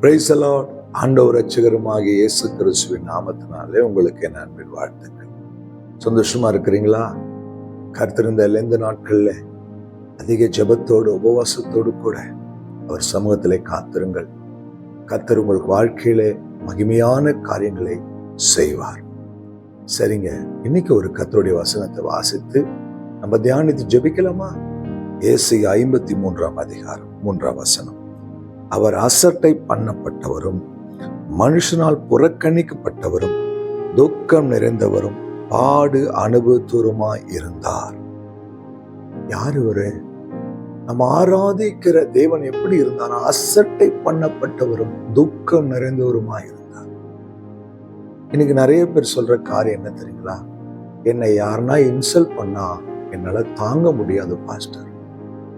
பிரைசலாட் ஆண்டவர் ரட்சகருமாகிய இயேசு கிறிஸ்துவின் நாமத்தினாலே உங்களுக்கு என் அன்பின் வாழ்த்துக்கள். சந்தோஷமா இருக்கிறீங்களா? கருத்திருந்த எந்த நாட்களில் அதிக ஜெபத்தோடு உபவாசத்தோடு கூட அவர் சமூகத்திலே காத்திருங்கள். கத்தர் உங்கள் வாழ்க்கையிலே மகிமையான காரியங்களை செய்வார். சரிங்க. இன்னைக்கு ஒரு கத்தருடைய வசனத்தை வாசித்து நம்ம தியானித்து ஜெபிக்கலாமா? ஏசி ஐம்பத்தி மூன்றாம் அதிகாரம் மூன்றாம் வசனம். அவர் அசட்டை பண்ணப்பட்டவரும் மனுஷனால் புறக்கணிக்கப்பட்டவரும் துக்கம் நிறைந்தவரும் பாடு அனுபவத்தூருமாய் இருந்தார். யார் இவரு? நம்ம ஆராதிக்கிற தேவன் எப்படி இருந்தார் அசட்டை பண்ணப்பட்டவரும் துக்கம் நிறைந்தவருமாய் இருந்தார். இன்னைக்கு நிறைய பேர் சொல்ற காரியம் என்ன தெரியுங்களா? என்னை யாருன்னா இன்சல்ட் பண்ணா என்னால தாங்க முடியாது பாஸ்டர்.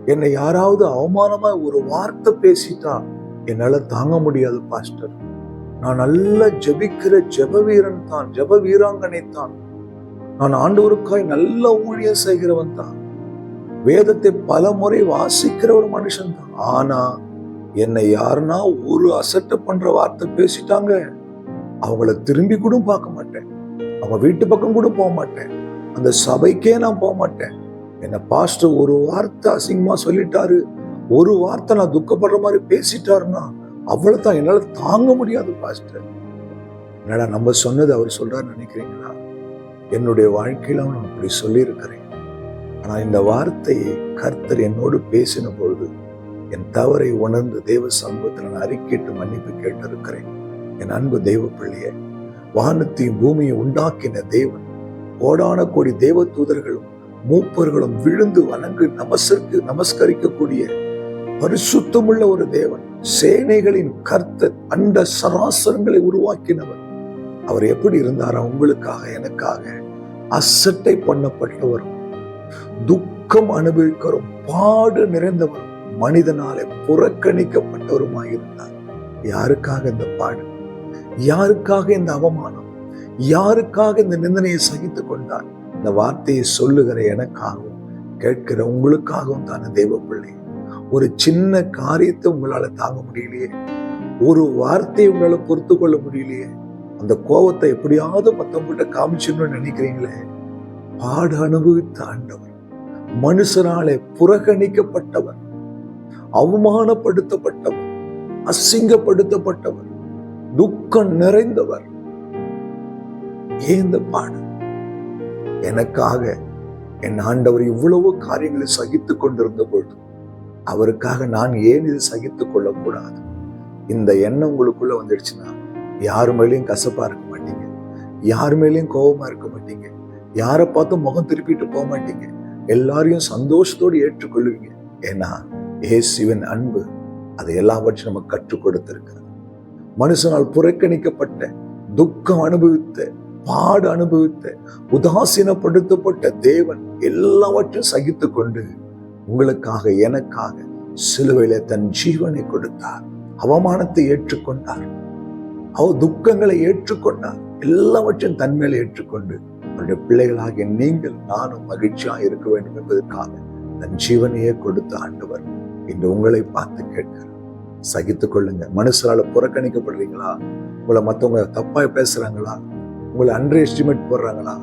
என்னை யாராவது அவமானமா ஒரு வார்த்தை பேசிட்டா என்னால தாங்க முடியாது பாஸ்டர். நான் நல்ல ஜெபிக்கிற ஜப வீரன் தான் ஜெப வீராங்கனை தான். நான் ஆண்டவருக்காய் நல்ல ஊழியம் செய்கிறவன் தான். வேதத்தை பல முறை வாசிக்கிற ஒரு மனுஷன் தான். ஆனா என்னை யாருன்னா ஒரு அசட்டு பண்ற வார்த்தை பேசிட்டாங்க. அவங்கள திரும்பி கூட பார்க்க மாட்டேன். அவங்க வீட்டு பக்கம் கூட போக மாட்டேன். அந்த சபைக்கே நான் போக மாட்டேன். என்ன பாஸ்டர் ஒரு வார்த்தை அசிங்கமா சொல்லிட்டாரு. ஒரு வார்த்தை நான் துக்கப்படுற மாதிரி பேசிட்டாருன்னா அவ்வளவுதான் என்னால தாங்க முடியாது பாஸ்டர் என்னடா நம்ம சொன்னது அவர் சொல்றாரு நினைக்கிறீங்களா? என்னுடைய வாழ்க்கையில நான் அப்படி சொல்லியிருக்கிறேன். ஆனா இந்த வார்த்தையை கர்த்தர் என்னோடு பேசின பொழுது என் தவறை உணர்ந்து தேவ சமூகத்தில் நான் அறிக்கையிட்டு மன்னிப்பு கேட்டிருக்கிறேன். என் அன்பு தெய்வ பிள்ளையை வானத்தையும் பூமியை உண்டாக்கின தேவன் கோடான கோடி தேவ தூதர்களும் மூப்பர்களும் விழுந்து வணங்கு நமசருக்கு நமஸ்கரிக்கக்கூடிய பரிசுத்தமுள்ள ஒரு தேவன் சேனைகளின் கர்த்தர் அண்ட சராசரங்களை உருவாக்கினவர். அவர் எப்படி இருந்தாரா? உங்களுக்காக எனக்காக. அசட்டை பண்ணப்பட்டவரும் துக்கம் அனுபவிக்கிறோம். பாடு நிறைந்தவரும் மனிதனாலே புறக்கணிக்கப்பட்டவருமாயிருந்தார். யாருக்காக இந்த பாடு? யாருக்காக இந்த அவமானம்? யாருக்காக இந்த நிந்தனையை சகித்துக் கொண்டார் இந்த வார்த்தையை சொல்லுகிற எனக்காகவும் கேட்கிற உங்களுக்காகவும் தானே தேவ பிள்ளை. ஒரு சின்ன காரியத்தை உங்களால தாங்க முடியலையே. ஒரு வார்த்தையை உங்களால பொறுத்து கொள்ள முடியலையே. அந்த கோபத்தை எப்படியாவது மத்தவங்கிட்ட காமிச்சிடணும்னு நினைக்கிறீங்களே? பாடு அனுபவித்த ஆண்டவர் மனுஷனாலே புறக்கணிக்கப்பட்டவர் அவமானப்படுத்தப்பட்டவர் அசிங்கப்படுத்தப்பட்டவர் துக்கம் நிறைந்தவர். ஏன் இந்த பாடு? எனக்காக என் ஆண்டவர் இவ்வளவு காரியங்களை சகித்துக் கொண்டிருந்த பொழுது அவருக்காக நான் ஏன் இது சகித்துக் கொள்ளக்கூடாது? இந்த எண்ணம் உங்களுக்குள்ள வந்துடுச்சுன்னா யார் மேலேயும் கசப்பா இருக்க மாட்டீங்க. யார் மேலேயும் கோபமா இருக்க மாட்டீங்க. யாரை பார்த்தும் முகம் திருப்பிட்டு போக மாட்டீங்க. எல்லாரையும் சந்தோஷத்தோடு ஏற்றுக்கொள்வீங்க ஏன்னா இயேசுவின் அன்பு அதை எல்லாவற்றையும் நமக்கு கற்றுக் கொடுத்திருக்கிறது. மனுஷனால் புறக்கணிக்கப்பட்ட துக்கம் அனுபவித்த பாடு அனுபவித்த உதாசீனப்படுத்தப்பட்ட தேவன் எல்லாவற்றையும் சகித்து கொண்டு உங்களுக்காக எனக்காக சிலுவையில தன் ஜீவனை கொடுத்தார். அவமானத்தை ஏற்றுக்கொண்டார். அவ துக்கங்களை ஏற்றுக்கொண்டார். எல்லாவற்றையும் தன்மையில ஏற்றுக்கொண்டு அவருடைய பிள்ளைகளாகிய நீங்கள் நானும் மகிழ்ச்சியா இருக்க வேண்டும் என்பதற்காக தன் ஜீவனையே கொடுத்த ஆண்டவர் இன்று உங்களை பார்த்து கேட்கிறார். சகித்துக் கொள்ளுங்க மனுஷரால புறக்கணிக்கப்படுறீங்களா? உங்களை மற்றவங்க தப்பாய் பேசுறாங்களா? உங்களை அண்டர் எஸ்டிமேட் போடுறாங்களா?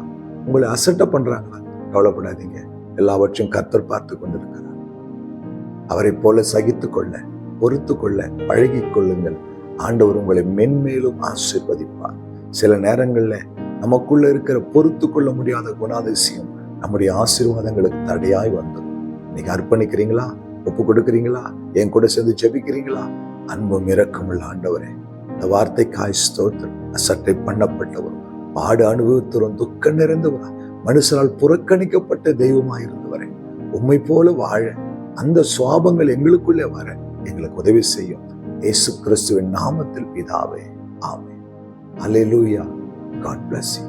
உங்களை அசட்டை பண்றாங்களா? கவலைப்படாதீங்க. எல்லாவற்றையும் கர்த்தர் பார்த்து கொண்டிருக்கிறார். அவரை போல சகித்து கொள்ள பொறுத்து கொள்ள பழகி கொள்ளுங்கள். ஆண்டவர் உங்களை மென்மேலும் ஆசிர்வதிப்பார். சில நேரங்களில் நமக்குள்ள இருக்கிற பொறுத்து கொள்ள முடியாத குணாதிசயம் நம்முடைய ஆசீர்வாதங்களுக்கு தடையாய் வந்துடும். இன்னைக்கு அர்ப்பணிக்கிறீங்களா? ஒப்பு கொடுக்குறீங்களா? என் கூட சேர்ந்து ஜெபிக்கிறீங்களா? அன்பும் இறக்கமுள்ள ஆண்டவரே இந்த வார்த்தைக்காய் ஸ்தோத்திரம். அசட்டை பண்ணப்பட்டவரும். பாடு அனுபவித்தரும் துக்கம் நிறைந்தவரா மனுஷனால் புறக்கணிக்கப்பட்ட தெய்வமாய் இருந்தவரே உண்மை போல வாழ அந்த சுவாபங்கள் எங்களுக்குள்ளே வர எங்களுக்கு உதவி செய்யும். இயேசு கிறிஸ்துவின் நாமத்தில் பிதாவே ஆமே அலையூயா காட் பிளஸ் யூ